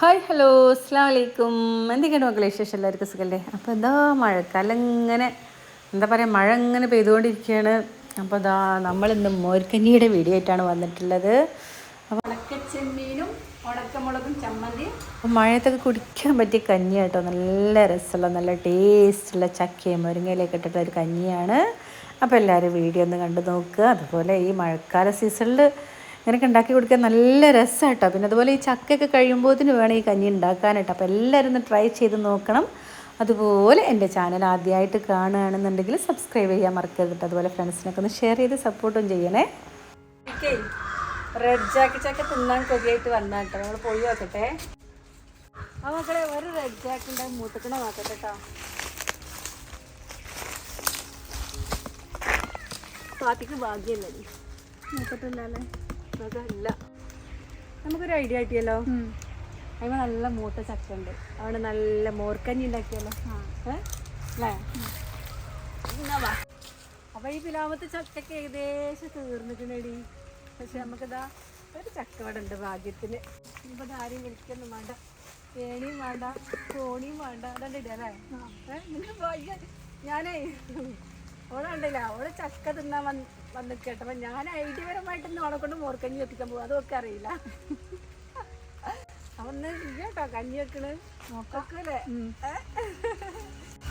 Hi hello അസ്സാം വലൈക്കും എന്തൊക്കെയാണ് മക്കളെ വിശേഷം? എല്ലാവർക്കും സുഖല്ലേ? അപ്പോൾ എന്താ മഴക്കാലം ഇങ്ങനെ എന്താ പറയുക മഴ ഇങ്ങനെ പെയ്തുകൊണ്ടിരിക്കുകയാണ്. അപ്പോൾ ഇതാ നമ്മളിന്ന് മോർക്കഞ്ഞിയുടെ വീഡിയോ ആയിട്ടാണ് വന്നിട്ടുള്ളത്. അപ്പോൾ ഉണക്കച്ചെമ്മീനും ഉണക്കമുളകും ചമ്മന്തി അപ്പോൾ മഴയത്തൊക്കെ കുടിക്കാൻ പറ്റിയ കഞ്ഞിയാട്ടോ നല്ല രസമുള്ള നല്ല ടേസ്റ്റുള്ള ചക്കയും മുരിങ്ങയിലൊക്കെ ഇട്ടിട്ടുള്ള ഒരു കഞ്ഞിയാണ്. അപ്പോൾ എല്ലാവരും വീഡിയോ ഒന്ന് കണ്ടു നോക്കുക. അതുപോലെ ഈ മഴക്കാല സീസണിൽ ഇങ്ങനെയൊക്കെ ഉണ്ടാക്കി കൊടുക്കാൻ നല്ല രസമായിട്ടോ പിന്നെ അതുപോലെ ഈ ചക്കയൊക്കെ കഴിയുമ്പോഴത്തിന് വേണം ഈ കഞ്ഞി ഉണ്ടാക്കാനായിട്ട്. അപ്പോൾ എല്ലാവരും ഒന്ന് ട്രൈ ചെയ്ത് നോക്കണം. അതുപോലെ എന്റെ ചാനൽ ആദ്യമായിട്ട് കാണുകയാണെന്നുണ്ടെങ്കിൽ സബ്സ്ക്രൈബ് ചെയ്യാൻ മറക്കരുത്. അതുപോലെ ഫ്രണ്ട്സിനൊക്കെ ഒന്ന് ഷെയർ ചെയ്ത് സപ്പോർട്ടും ചെയ്യണേ. റെഡ് ജാക്കറ്റ് ചക്ക തിന്നാൻ കൊതിയായിട്ട് വന്നാ കേട്ടോ നമ്മൾ പോയി നോക്കട്ടെ. ആ മക്കളെ ഒരു റെഡ് ജാക്കറ്റ് ഉണ്ട് മൂത്തക്കണ നോക്കട്ടെ കേട്ടോ പാത്തിക്ക് ഭാഗ്യമല്ലേ മൂത്തിട്ടില്ലല്ലേ നോക്കല്ല നമുക്കൊരു ഐഡിയ കിട്ടിയല്ലോ? അതിന് നല്ല മൂത്ത ചക്ക ഉണ്ട് അവിടെ നല്ല മോർക്കഞ്ഞി ഉണ്ടാക്കിയല്ലോ? അല്ലേ. അപ്പൊ ഈ പിലാമത്തെ ചക്കൊക്കെ ഏകദേശം തീർന്നിട്ടുണ്ടേടി. പക്ഷെ നമുക്കിതാ ഒരു ചക്കവട ഉണ്ട് ഭാഗ്യത്തിന്. ഇപ്പൊ ആരെയും വിളിക്കൊന്നും വേണ്ട. ഏണിയും വേണ്ട കോണിയും വേണ്ട. അതണ്ട് ഇടല്ലേ ഭാഗ്യം ഞാനേ ഓളെ ഉണ്ടല്ലോ ഓൾ ചക്ക തിന്നാൻ വന്ന് വന്ന് കേട്ടപ്പോ ഞാൻ ഐഡിയപരമായിട്ട് അവളെ കൊണ്ട് മോർക്കഞ്ഞി വെപ്പിക്കാൻ പോകും അതൊക്കെ അറിയില്ല. അവന്ന് കേട്ടോ കഞ്ഞി വെക്കണ്. നോക്കല്ലേ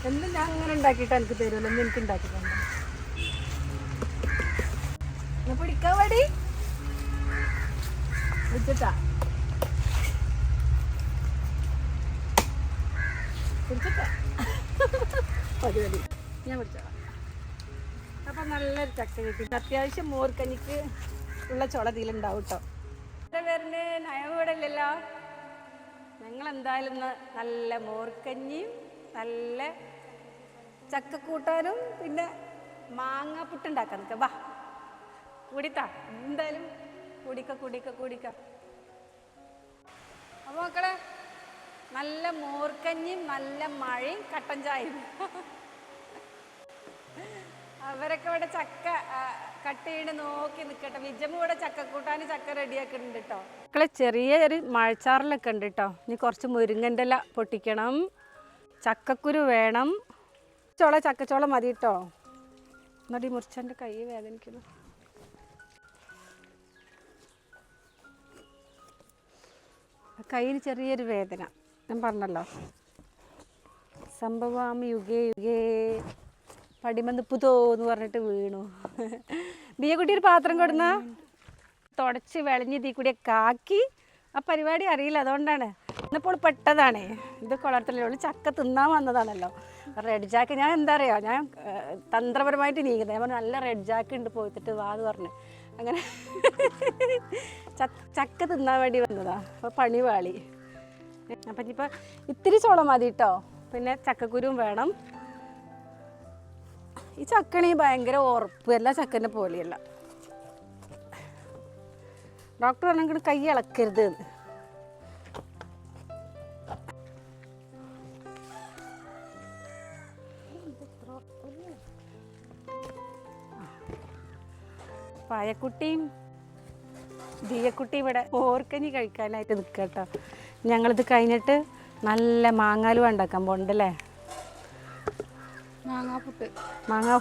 എന്നും ഞാൻ അങ്ങനെ ഉണ്ടാക്കിയിട്ട് എനിക്ക് തരുമല്ലോ. എന്ന് എനിക്ക് ഉണ്ടാക്കിട്ടുണ്ട് പിടിക്കാൻ വേണ്ടി പിടിച്ചിട്ടാ. പിടിച്ചിട്ടാ. മതി മതി. ഞാൻ പിടിച്ചോളാം. അപ്പം നല്ലൊരു ചക്ക കിട്ടി. അത്യാവശ്യം മോർക്കഞ്ഞിക്ക് ഉള്ള ചുള തീലുണ്ടാവും കേട്ടോ ഇവിടെ ഇല്ലല്ലോ ഞങ്ങൾ എന്തായാലും നല്ല മോർക്കഞ്ഞിയും നല്ല ചക്കക്കൂട്ടാനും പിന്നെ മാങ്ങ പുട്ടുണ്ടാക്കാൻ നിൽക്കാം. വാ കൂടിത്താ. എന്തായാലും കുടിക്ക കുടിക്ക കുടിക്ക. അപ്പോൾ മക്കളെ നല്ല മോർക്കഞ്ഞിയും നല്ല മഴയും കട്ടൻ ചായയും. അവരൊക്കെ ഇവിടെ ചക്ക കട്ട് ചെയ്ത് നോക്കി നിൽക്കട്ടെ വിജമ്മ ഇവിടെ ചക്കക്കൂട്ടാൻ ചക്ക റെഡിയാക്കുന്നുണ്ട് കേട്ടോ മക്കളെ ചെറിയ ഒരു മഴച്ചാറിലൊക്കെ ഉണ്ട് കേട്ടോ ഇനി കുറച്ച് മുരിങ്ങന്റെ ഇല പൊട്ടിക്കണം. ചക്കക്കുരു വേണം. ചോള ചക്കച്ചോള മതി കേട്ടോ എന്നടി മുറിച്ചന്റെ കൈ വേദനിക്കുന്നു. കയ്യിൽ ചെറിയൊരു വേദന. ഞാൻ പറഞ്ഞല്ലോ. സംഭവാമി യുഗേ യുഗേ. പടിമന്ന് പുതോ എന്ന് പറഞ്ഞിട്ട് വീണു. ബിയക്കുട്ടി ഒരു പാത്രം കൊടുന്ന? തുടച്ച് വിളഞ്ഞ് തീ കൂടി കാക്കി ആ പരിപാടി അറിയില്ല അതുകൊണ്ടാണ്. ഇന്നിപ്പോൾ പെട്ടതാണേ. ഇത് കുളർത്തലുള്ള ചക്ക തിന്നാൻ വന്നതാണല്ലോ. റെഡ് ജാക്ക് ഞാൻ എന്താ അറിയോ? ഞാൻ തന്ത്രപരമായിട്ട് നീങ്ങുന്നത് ഞാൻ പറഞ്ഞു നല്ല റെഡ് ജാക്ക് ഉണ്ട് പോയിട്ട് വാ എന്ന് പറഞ്ഞു. അങ്ങനെ ചക്ക തിന്നാൻ വേണ്ടി വന്നതാ. അപ്പോൾ പണി വാളി. അപ്പം ഇനിയിപ്പോൾ ഇത്തിരി ചോളം മതി കേട്ടോ പിന്നെ ചക്കക്കുരുവും വേണം. ഈ ചക്കണി ഭയങ്കര ഉറപ്പ് എല്ലാ ചക്കന്റെ പോലെയല്ല. ഡോക്ടർ പറഞ്ഞെങ്കിൽ കൈ ഇളക്കരുത്. പായക്കുട്ടിയും ദീയക്കുട്ടിയും ഇവിടെ ഓർക്കഞ്ഞി കഴിക്കാനായിട്ട് നിൽക്കട്ടോ. ഞങ്ങളിത് കഴിഞ്ഞിട്ട് നല്ല മാങ്ങാലുവ ഉണ്ടാക്കാൻ പോകണ്ടല്ലേ മാങ്ങാപ്പുട്ട്. മാങ്ങ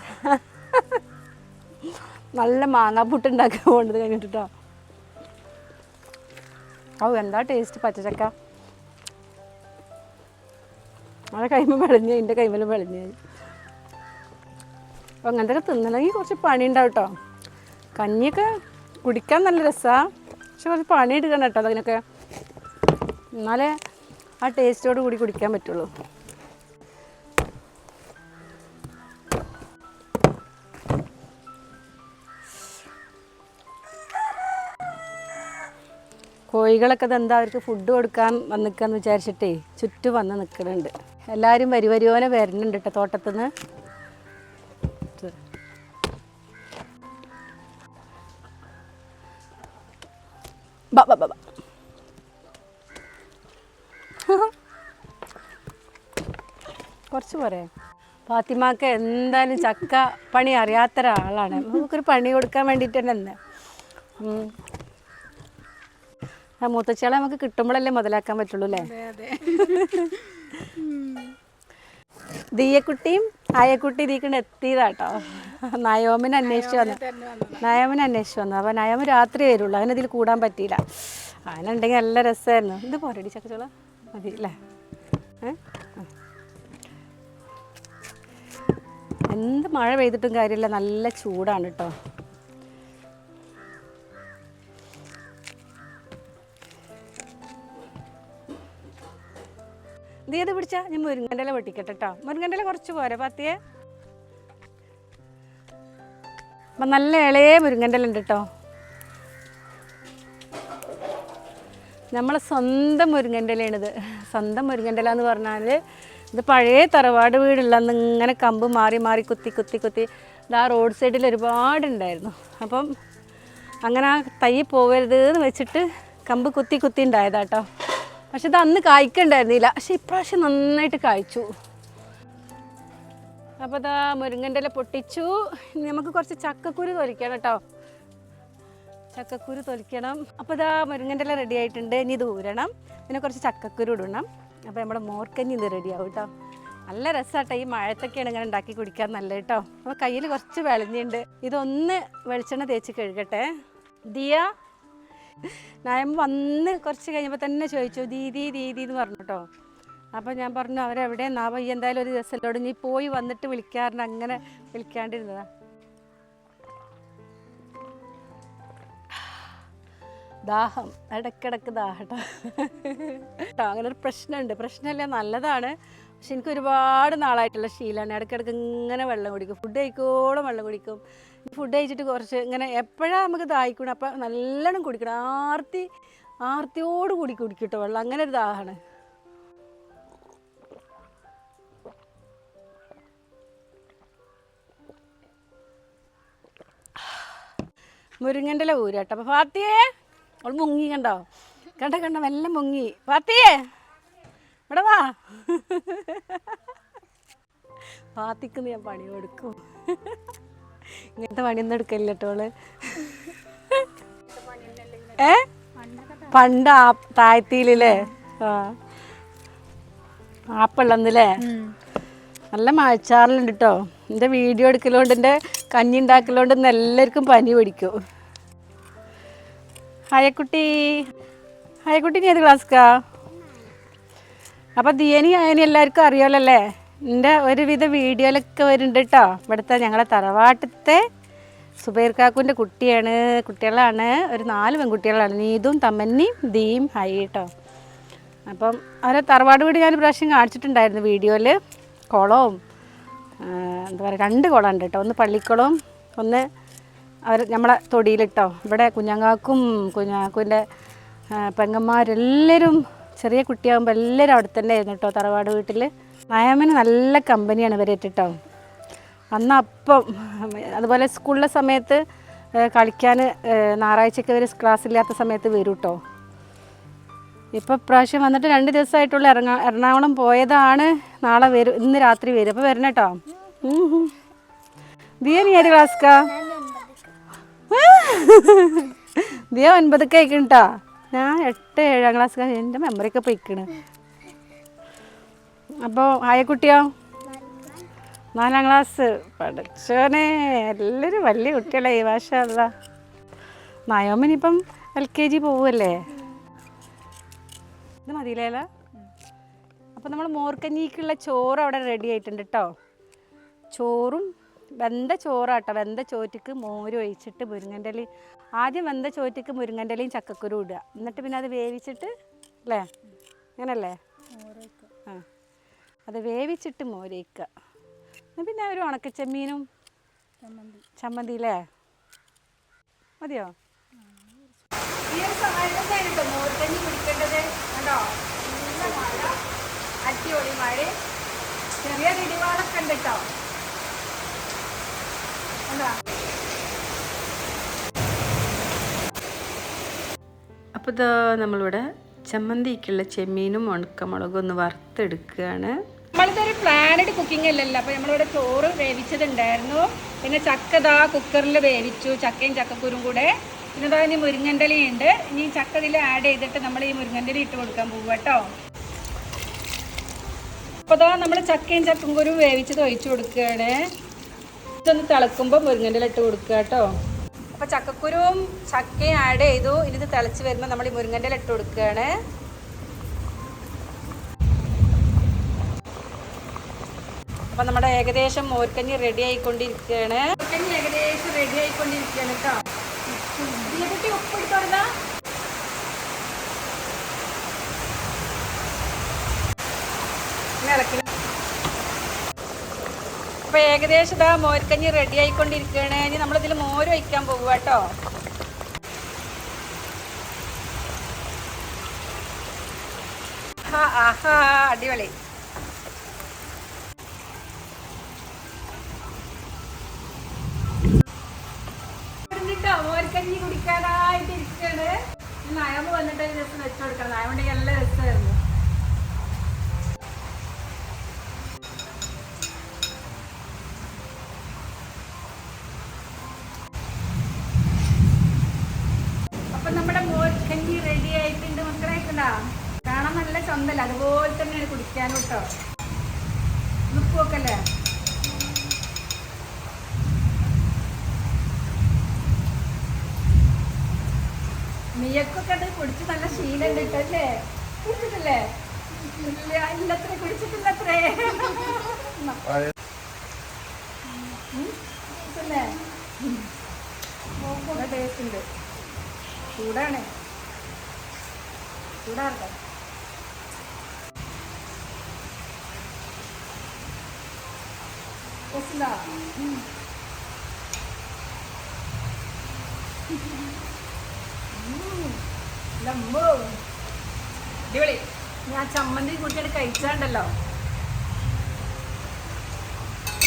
നല്ല മാങ്ങാപ്പുട്ട് ഉണ്ടാക്കാൻ പോകേണ്ടത് കഴിഞ്ഞിട്ടോ ഓ എന്താ ടേസ്റ്റ് പച്ചച്ചക്ക? അവിടെ കൈമ വെളിഞ്ഞ എന്റെ കൈമലും വെളിഞ്ഞായി അപ്പം അങ്ങനത്തെ തിന്നണമെങ്കിൽ കുറച്ച് പണി ഉണ്ടാവും കേട്ടോ കഞ്ഞിയൊക്കെ കുടിക്കാൻ നല്ല രസമാണ് പക്ഷെ കുറച്ച് പണി എടുക്കണം കേട്ടോ അതിനൊക്കെ. എന്നാലേ ആ ടേസ്റ്റോട് കൂടി കുടിക്കാൻ പറ്റുള്ളൂ. കോഴികളൊക്കെ ഇതെന്താ അവർക്ക് ഫുഡ് കൊടുക്കാൻ വന്നിക്കാന്ന് വിചാരിച്ചിട്ടേ ചുറ്റും വന്ന് നിൽക്കുന്നുണ്ട് എല്ലാവരും വരി വരുവോനെ വരുന്നുണ്ട് കേട്ടോ തോട്ടത്തിന്ന്. കുറച്ച് പോരെ. ഫാത്തിമാക്ക് എന്തായാലും ചക്ക പണി അറിയാത്ത ഒരാളാണ് നമുക്കൊരു പണി കൊടുക്കാൻ വേണ്ടിയിട്ട് തന്നെ. ആ നമുക്ക് കിട്ടുമ്പോഴല്ലേ മുതലാക്കാൻ പറ്റുള്ളൂ അല്ലേ? ദീയക്കുട്ടിയും ആയക്കുട്ടി ദീക്കൊണ്ട് എത്തിയതാട്ടോ. നയോമിന് അന്വേഷിച്ച് വന്നു. നയോമിന് അന്വേഷിച്ച് വന്നു. അപ്പോൾ നയോമ് രാത്രി വരുള്ളൂ. അങ്ങനെ ഇതിൽ കൂടാൻ പറ്റിയില്ല. അവനുണ്ടെങ്കിൽ നല്ല രസമായിരുന്നു. ഇത് പോരടി ചക്കച്ചോള? മതി അല്ലേ? എന്ത് മഴ പെയ്തിട്ടും കാര്യമില്ല. നല്ല ചൂടാണ് കേട്ടോ. നീ അത് പിടിച്ചാ? ഞാൻ മുരുങ്ങന്റെല വെട്ടിക്കട്ടെ കേട്ടോ മുരുങ്ങന്റെല കുറച്ച് പോരെ പത്തിയെ. അപ്പം നല്ല ഇളയ മുരുങ്ങന്റെല ഉണ്ട് കേട്ടോ നമ്മളെ സ്വന്തം മുരുങ്ങന്റെലയാണിത്. സ്വന്തം മുരുങ്ങന്റെല എന്ന് പറഞ്ഞാൽ ഇത് പഴയ തറവാട് വീടുള്ള അന്ന് ഇങ്ങനെ കമ്പ് മാറി മാറി കുത്തി കുത്തി കുത്തി ഇതാ റോഡ് സൈഡിൽ ഒരുപാടുണ്ടായിരുന്നു. അപ്പം അങ്ങനെ ആ തൈ പോകരുത് എന്ന് വെച്ചിട്ട് കമ്പ് കുത്തി കുത്തി ഉണ്ടായതാട്ടോ. പക്ഷെ ഇത് അന്ന് കായ്ക്കണ്ടായിരുന്നില്ല. പക്ഷെ ഇപ്രാവശ്യം നന്നായിട്ട് കായ്ച്ചു. അപ്പോൾ ഇതാ മുരിങ്ങന്റെ ഇല പൊട്ടിച്ചു. നമുക്ക് കുറച്ച് ചക്കക്കുരു തൊലിക്കണം കേട്ടോ. ചക്കക്കുരു തൊലിക്കണം. അപ്പോൾ ഇതാ മുരിങ്ങന്റെ ഇല റെഡി ആയിട്ടുണ്ട്. ഇനി ഊരണം. പിന്നെ കുറച്ച് ചക്കക്കുരു ഇടണം. അപ്പോൾ നമ്മുടെ മോർക്കഞ്ഞി ഇത് റെഡി ആവും കേട്ടോ. നല്ല രസമാട്ടോ. ഈ മഴത്തൊക്കെയാണ് ഇങ്ങനെ ഉണ്ടാക്കി കുടിക്കാൻ നല്ല കേട്ടോ. അപ്പോൾ കയ്യിൽ കുറച്ച് വെളിഞ്ഞുണ്ട്. ഇതൊന്ന് വെളിച്ചെണ്ണ തേച്ച് കഴുകട്ടെ. ദിയ നയം വന്ന് കുറച്ച് കഴിഞ്ഞപ്പോൾ തന്നെ ചോദിച്ചു ദീദി ദീദി എന്ന് പറഞ്ഞു കേട്ടോ അപ്പോൾ ഞാൻ പറഞ്ഞു അവരെവിടെ നാവ ഈ എന്തായാലും ഒരു ദിവസത്തിലോട് നീ പോയി വന്നിട്ട് വിളിക്കാറുണ്ട് അങ്ങനെ വിളിക്കാണ്ടിരുന്നതാ. ദാഹം ഇടയ്ക്കിടയ്ക്ക് ദാഹട്ടോ അങ്ങനെ ഒരു പ്രശ്നമുണ്ട് പ്രശ്നമല്ല നല്ലതാണ്. പക്ഷെ എനിക്ക് ഒരുപാട് നാളായിട്ടുള്ള ശീലമാണ് ഇടയ്ക്കിടയ്ക്ക് ഇങ്ങനെ വെള്ളം കുടിക്കും. ഫുഡ് കഴിക്കോളം വെള്ളം കുടിക്കും. ഫുഡ് കഴിച്ചിട്ട് കുറച്ച് ഇങ്ങനെ എപ്പോഴാണ് നമുക്ക് ദാഹിക്കണം? അപ്പം നല്ലോണം കുടിക്കണം. ആർത്തി ആർത്തിയോട് കൂടി കുടിക്കട്ടോ വെള്ളം. അങ്ങനെ ഒരു ദാഹമാണ്. മുരിങ്ങന്റെ ഇല ഊരാട്ടോ ഫാത്തിയേ അവൾ മുങ്ങി കണ്ടോ? കണ്ട കണ്ട എല്ലാം മുങ്ങി. ഫാത്തിയേ ഇവിടെ വാ. ഫാത്തിക്ക് ഞാൻ പണി കൊടുക്കും ഇങ്ങനത്തെ പണിയൊന്നും എടുക്കില്ല ട്ടോൾ ഏ? പണ്ട് ആ താഴ്ത്തിയിലല്ലേ ആ. ആപ്പള്ളന്നല്ലേ നല്ല മഴച്ചാറിലുണ്ട് കേട്ടോ എന്റെ വീഡിയോ എടുക്കലോണ്ട് എന്റെ കഞ്ഞി ഉണ്ടാക്കലോണ്ട് ഇന്ന് എല്ലാവർക്കും പനി പിടിക്കും. ഹയക്കുട്ടി. ഹയക്കുട്ടി നീ ഏത് ക്ലാസ്ക്കാ അപ്പോൾ ദിയനി അയനി എല്ലാവർക്കും അറിയാലോ അല്ലേ? എന്റെ ഒരുവിധ വീഡിയോയിലൊക്കെ വരുന്നുണ്ട് കേട്ടോ ഇവിടുത്തെ ഞങ്ങളെ തറവാട്ടത്തെ സുബൈർ കാക്കുവിന്റെ കുട്ടിയാണ്. കുട്ടികളാണ്. ഒരു നാല് പെൺകുട്ടികളാണ്. നീതും തമ്മന്നിയും ദീയും ഹൈ കേട്ടോ അപ്പം അവരെ തറവാട് വീട് ഞാൻ പ്രാവശ്യം കാണിച്ചിട്ടുണ്ടായിരുന്നു വീഡിയോയിൽ കുളവും എന്താ പറയുക രണ്ട് കുളം ഉണ്ട് കേട്ടോ ഒന്ന് പള്ളിക്കുളവും ഒന്ന് അവർ നമ്മളെ തൊടിയിലിട്ടോ ഇവിടെ കുഞ്ഞങ്ങാക്കും കുഞ്ഞാക്കുവിന്റെ പെങ്ങന്മാരെല്ലാവരും ചെറിയ കുട്ടിയാകുമ്പോൾ എല്ലാവരും അവിടെ തന്നെ ആയിരുന്നു കേട്ടോ തറവാട് വീട്ടിൽ നയമന് നല്ല കമ്പനിയാണ് ഇവരേറ്റിട്ടോ അന്ന് അപ്പം അതുപോലെ സ്കൂളിലെ സമയത്ത് കളിക്കാൻ ഞായറാഴ്ചയ്ക്ക് ഇവർ ക്ലാസ് ഇല്ലാത്ത സമയത്ത് വരും കേട്ടോ ഇപ്പം ഇപ്രാവശ്യം വന്നിട്ട് രണ്ട് ദിവസമായിട്ടുള്ള ഇറങ്ങ എറണാകുളം പോയതാണ്. നാളെ വരും ഇന്ന് രാത്രി വരും. അപ്പോൾ വരണം കേട്ടോ. ദിയ നീ ഏത് ക്ലാസ്ക്കാ ദിയ ഒൻപതൊക്കെ ആയിക്കണ കേട്ടോ ഞാൻ എട്ട് ഏഴാം ക്ലാസ് എന്റെ മെമ്മറിയൊക്കെ പൊയ്ക്കണ്. അപ്പോൾ ആയക്കുട്ടിയോ നാലാം ക്ലാസ് പഠിച്ചോനെ എല്ലാവരും വലിയ കുട്ടികളായി അല്ല നായോമിനിപ്പം എൽ കെ ജി പോവല്ലേ? ഇത് മതിയില്ലേല അപ്പോൾ നമ്മൾ മോർക്കഞ്ഞിക്കുള്ള ചോറ് അവിടെ റെഡി ആയിട്ടുണ്ട് കേട്ടോ ചോറും വെന്ത ചോറാട്ടോ. വെന്ത ചോറ്റിക്ക് മോര് ഒഴിച്ചിട്ട് മുരിങ്ങന്റെ ആദ്യം വെന്ത ചോറ്റിക്ക് മുരിങ്ങന്റെ ഇലയും ചക്കക്കുരു ഇടുക. എന്നിട്ട് പിന്നെ അത് വേവിച്ചിട്ട് അല്ലേ അങ്ങനല്ലേ? അത് വേവിച്ചിട്ട് മോരയിക്കുക. പിന്നെ ഒരു ഉണക്കച്ചെമ്മീനും ചമ്മന്തി അല്ലേ മതിയോ? ഈ ഒരു സമയത്തൊക്കെയാണ് കേട്ടോ മോർക്കഞ്ഞി കണ്ടോ? നല്ല മഴ അടിപൊളി മഴ. ചെറിയ ഇടിവാളൊക്കെ ഉണ്ട് കേട്ടോ. കണ്ടോ? അപ്പോൾ ഇതാ നമ്മളിവിടെ ചമ്മന്തിക്കുള്ള ചെമ്മീനും ഉണക്കമുളകും ഒന്ന് വറുത്തെടുക്കുകയാണ്. നമ്മളിതൊരു പ്ലാനഡ് കുക്കിംഗ് അല്ലല്ലോ. അപ്പോൾ നമ്മളിവിടെ ചോറ് വേവിച്ചതുണ്ടായിരുന്നു. പിന്നെ ചക്ക ഇതാ കുക്കറിൽ വേവിച്ചു. ചക്കയും ചക്കക്കുരും കൂടെ. പിന്നെ ഇന്നതാ ഇനി മുരിങ്ങന്റെ ഇലയുണ്ട് ഇനി ചക്ക ഇതിൽ ആഡ് ചെയ്തിട്ട് നമ്മൾ ഈ മുരിങ്ങണ്ടലി ഇട്ട് കൊടുക്കാൻ പോകും കേട്ടോ അപ്പോൾ അതാ നമ്മൾ ചക്കയും ചക്കും കുരു വേവിച്ചത് ഒഴിച്ചു കൊടുക്കുകയാണ്. ഇതൊന്ന് തിളക്കുമ്പോൾ മുരിങ്ങന്റെ ഇല ഇട്ട് കൊടുക്കുക കേട്ടോ അപ്പോൾ ചക്കക്കുരുവും ചക്കയും ആഡ് ചെയ്തു. ഇനി ഇത് തിളച്ച് വരുമ്പോൾ നമ്മൾ ഈ മുരിങ്ങന്റെ ഇട്ട് കൊടുക്കുകയാണ്. അപ്പം നമ്മുടെ ഏകദേശം മോർക്കഞ്ഞി റെഡി ആയിക്കൊണ്ടിരിക്കുകയാണ്. മോർക്കഞ്ഞി ഏകദേശം റെഡി ആയിക്കൊണ്ടിരിക്കുകയാണ് കേട്ടോ ഇതിനെപ്പറ്റി ഉപ്പെടുത്തോടാ ഇളക്കി. അപ്പൊ ഏകദേശം ഇതാ മോർക്കഞ്ഞി റെഡി ആയിക്കൊണ്ടിരിക്കുകയാണ്. ഇനി നമ്മളിതിൽ മോര് വയ്ക്കാൻ പോകുക കേട്ടോ ആഹാ അടിപൊളി. ദിവസം വെച്ചു കൊടുക്കണം അതുകൊണ്ട് നല്ല രസമായിരുന്നു അപ്പൊ നമ്മുടെ മോർക്കഞ്ഞി റെഡി ആയിട്ടുണ്ട് മക്കളായിട്ടുണ്ടാ കാണാൻ നല്ല ചന്തല്ല അതുപോലെ തന്നെയാണ് കുടിക്കാനും കേട്ടോ ഉപ്പൊക്കല്ലേ മിയക്കൊക്കെ അത് കുടിച്ച് നല്ല ശീലം കിട്ടല്ലേ കുടിച്ചിട്ടില്ലേ? ഇല്ല ഇല്ലത്രേ കുടിച്ചിട്ടില്ലത്രേ. ടേസ്റ്റ് ഉണ്ട്. ചൂടാണ്. ചൂടാറട്ടെ? ഉം. ലംബോ. അടിപൊളി. ഞാൻ ചമ്മന്തി കൂട്ടിയിട്ട് കഴിച്ചാണ്ടല്ലോ.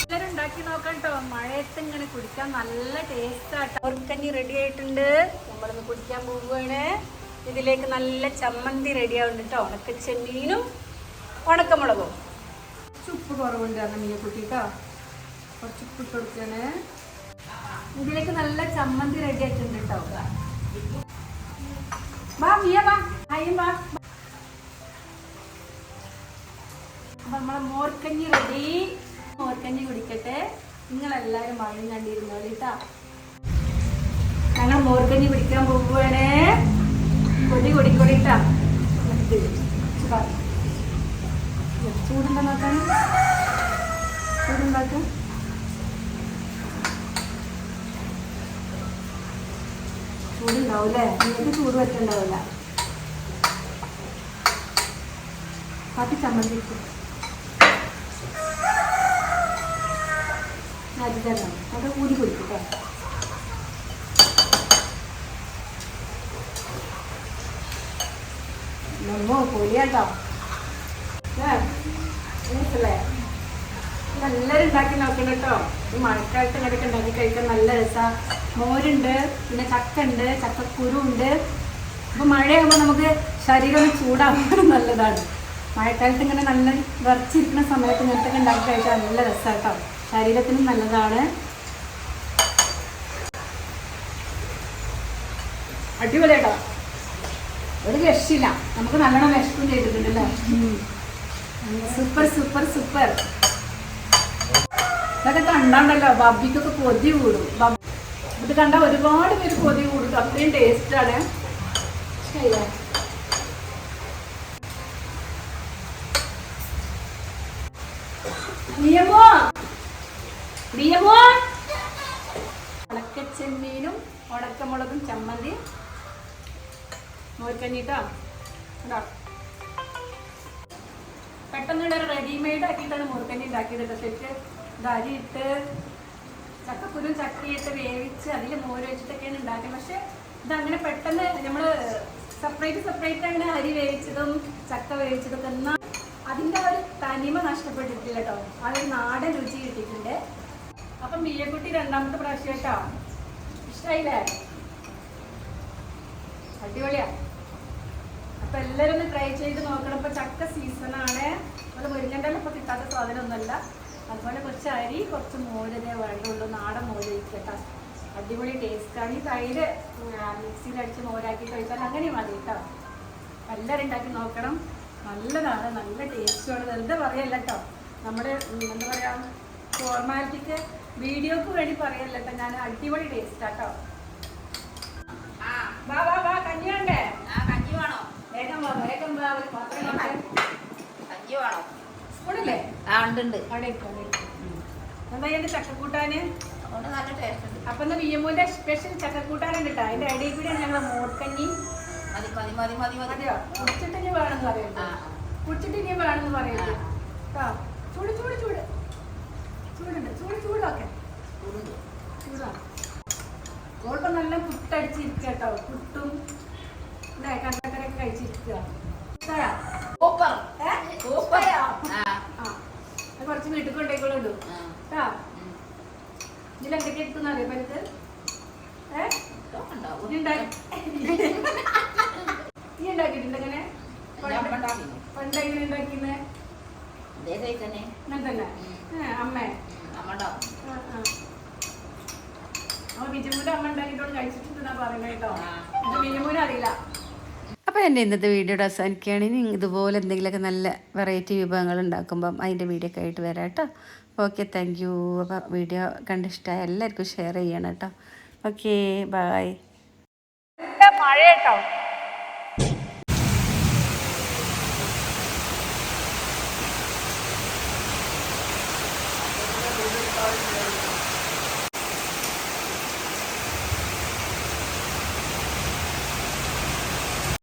എല്ലാവരും ഉണ്ടാക്കി നോക്കാം കേട്ടോ മഴയത്ത് ഇങ്ങനെ കുടിക്കാൻ നല്ല ടേസ്റ്റ് ആട്ടോ ഓർക്കഞ്ഞി റെഡി ആയിട്ടുണ്ട്. നമ്മളൊന്ന് കുടിക്കാൻ പോവുകയാണ്. ഇതിലേക്ക് നല്ല ചമ്മന്തി റെഡി ആവുന്നുണ്ട് കേട്ടോ ഉണക്ക ചെമ്മീനും ഉണക്കമുളകും ഉപ്പ് കുറവുണ്ട് അന്ന് മീൻ കുട്ടിട്ടോ കുറച്ച് ഉപ്പ് ഇട്ട് ഇതിലേക്ക് നല്ല ചമ്മന്തി റെഡി ആയിട്ടുണ്ട് കേട്ടോ വാ മിയ വാ. അയ്യം വാ. അപ്പൊ നമ്മളെ മോർക്കഞ്ഞി റെഡി മോർക്കഞ്ഞി കുടിക്കട്ടെ. നിങ്ങളെല്ലാരും മഴയും കണ്ടിരുന്നു കേട്ടാ ഞങ്ങൾ മോർക്കഞ്ഞി കുടിക്കാൻ പോവുകയാണ്. കൊടി കൊടിക്കൊടിട്ടാ ചൂടുണ്ടോ നോക്കാൻ ചൂടുണ്ടാക്കാം ചൂടുണ്ടാവൂലേ നിങ്ങൾക്ക് ചൂട് പറ്റുണ്ടാവില്ല. കാപ്പി ചമ്മന്തി ഇട്ടു. നമുക്ക് കൂടി കുടിക്കും കേട്ടോ നമ്മോ ഉണ്ടാക്കി നോക്കണം കേട്ടോ ഈ മഴക്കാലത്ത് ഇങ്ങനെയൊക്കെ ഉണ്ടാക്കി കഴിക്കാൻ നല്ല രസമാണ് മോരുണ്ട് പിന്നെ ചക്ക ഉണ്ട് ചക്കക്കുരു ഉണ്ട്. അപ്പൊ മഴയാകുമ്പോൾ നമുക്ക് ശരീരം ചൂടാവാൻ നല്ലതാണ്. മഴക്കാലത്ത് ഇങ്ങനെ നല്ല വിറച്ചിരിക്കുന്ന സമയത്ത് ഇങ്ങനത്തെ ഉണ്ടാക്കി കഴിച്ചാൽ നല്ല രസമാണ് കേട്ടോ ശരീരത്തിനും നല്ലതാണ്. അടിപൊളിയാട്ടോ ഒരു രക്ഷയില്ല നമുക്ക് നല്ലോണം വിഷമം ചെയ്തിട്ടുണ്ടല്ലോ? Super super super. ഇതൊക്കെ കണ്ടാണ്ടല്ലോ ബബ്ബിക്കൊക്കെ കൊതി കൂടും. ഇത് കണ്ടാൽ ഒരുപാട് പേര് കൊതി കൂടും. അത്രയും ടേസ്റ്റാണ് ശരിയാ. നിയമോ ഉണക്കച്ചെമ്മീനും ഉണക്കമുളകും ചമ്മന്തി. മോർക്കഞ്ഞിട്ടോ ഉണ്ടോ? പെട്ടെന്ന് ഒരു റെഡിമെയ്ഡ് ആക്കിയിട്ടാണ് മുറുക്കഞ്ഞി ഉണ്ടാക്കിയത് സെറ്റ് ഇത് ഇട്ട് ചക്കക്കുരും ചക്കയിട്ട് വേവിച്ച് അതിൽ മോര് വെച്ചിട്ടൊക്കെയാണ് ഉണ്ടാക്കുന്നത്. പക്ഷെ ഇതങ്ങനെ പെട്ടെന്ന് നമ്മൾ സെപ്പറേറ്റ് സെപ്പറേറ്റ് അങ്ങനെ അരി വേവിച്ചതും ചക്ക വേവിച്ചതും എന്നാൽ അതിന്റെ ആ ഒരു തനിമ നഷ്ടപ്പെട്ടിട്ടില്ല കേട്ടോ. ആ ഒരു നാടൻ രുചി കിട്ടിയിട്ടുണ്ട്. അപ്പം മീയക്കുട്ടി രണ്ടാമത്തെ പ്രാവശ്യം കേട്ടോ. ഇഷ്ടമായില്ലേ അടിപൊളിയാ. അപ്പൊ എല്ലാരും ഒന്ന് ട്രൈ ചെയ്ത് നോക്കണം. ഇപ്പൊ ചക്ക സീസണാണ് അത് മുരിങ്ങന്റെ ഇപ്പൊ കിട്ടാത്ത സാധനമൊന്നുമല്ല. അതുപോലെ കുറച്ച് അരി കുറച്ച് മോരനെ വേണ്ടുള്ളൂ. നാടൻ മോര് ഒഴിക്കട്ടോ അടിപൊളി ടേസ്റ്റാണ് ഈ തൈര് മിക്സിയിൽ അടിച്ച് മോരാക്കി കഴിച്ചാൽ അങ്ങനെ മതി കേട്ടോ. എല്ലാവരും ഉണ്ടാക്കി നോക്കണം. നല്ലതാണ് നല്ല ടേസ്റ്റുമാണ്. വെറുതെ പറയല്ല കേട്ടോ നമ്മുടെ എന്താ പറയുക ഫോർമാലിറ്റിക്ക് വീഡിയോക്ക് വേണ്ടി പറയല്ല കേട്ടോ ഞാൻ അടിപൊളി ടേസ്റ്റാട്ടോ വാ വാ വാ കഞ്ഞിയുണ്ടേ കഞ്ഞി വേണോ? വേഗം വാ വേഗം വാ ഒരു പാത്രം നോക്ക്. കഞ്ഞി വേണോ? സ്പൂണില്ലേ ആ ഉണ്ട് ഉണ്ട് അവിടെ ഇരിക്കും, അവിടെ ഇരിക്കും. എന്താ ഇതിന്റെ ചക്കക്കൂട്ടാന്? അതുകൊണ്ട് നല്ല ടേസ്റ്റ് ഉണ്ട്. അപ്പൊ ഇന്ന് വിയമ്മൂന്റെ സ്പെഷ്യൽ ചക്കക്കൂട്ടാനുണ്ട് കേട്ടോ അതിന്റെ ഇടയിൽ കൂടെയാണ് ഞങ്ങളെ മോർക്കഞ്ഞി മതി മതി മതി മതി മതി. കുടിച്ചിട്ട് ഇനി വേണമെന്ന് പറയരുത്. കുടിച്ചിട്ട് ഇനി വേണമെന്ന് പറയരുത്. കേട്ടോ ചൂട് ചൂട് ചൂട്. ചൂടുണ്ട് ചൂട് ചൂടൊക്കെ. ചൂടുണ്ട്. ചൂടാ നല്ല പുട്ടടിച്ചിരിക്കുക കേട്ടോ പുട്ടും ഇല്ലേ, കണ്ടക്കരൊക്കെ കഴിച്ചിരിക്കുക? സൂപ്പർ? സൂപ്പർ കുറച്ച് വീട്ടിൽ കൊണ്ടേക്കോളുണ്ട്. കേട്ടോ. ഇതിൽ എടുക്കുന്ന അറിയാം പരിക്ക് ഏ? ഇതൊക്കെ ഉണ്ടാവും. നീ ഉണ്ടാക്കിയിട്ടുണ്ട് അമ്മ. പണ്ട് എങ്ങനെ ഉണ്ടാക്കിയിരുന്നെ അങ്ങനെ തന്നെ. അപ്പൊ എന്റെ അമ്മ. ഉണ്ടാക്കിയിട്ടോട് കഴിച്ചിട്ടുണ്ടെന്നാ പറയുന്നത് കേട്ടോ. ആ. അറിയില്ല. അപ്പോൾ എന്റെ ഇന്നത്തെ വീഡിയോയുടെ അവസാനിക്കുകയാണ്. ഇനി ഇതുപോലെ എന്തെങ്കിലുമൊക്കെ നല്ല വെറൈറ്റി വിഭവങ്ങൾ ഉണ്ടാക്കുമ്പം അതിന്റെ വീഡിയോ ഒക്കെ ആയിട്ട് വരാം കേട്ടോ. ഓക്കെ താങ്ക് യു അപ്പോൾ വീഡിയോ കണ്ടിഷ്ടമായ എല്ലാവർക്കും ഷെയർ ചെയ്യണം കേട്ടോ. ഓക്കെ ബായ് മഴ കേട്ടോ?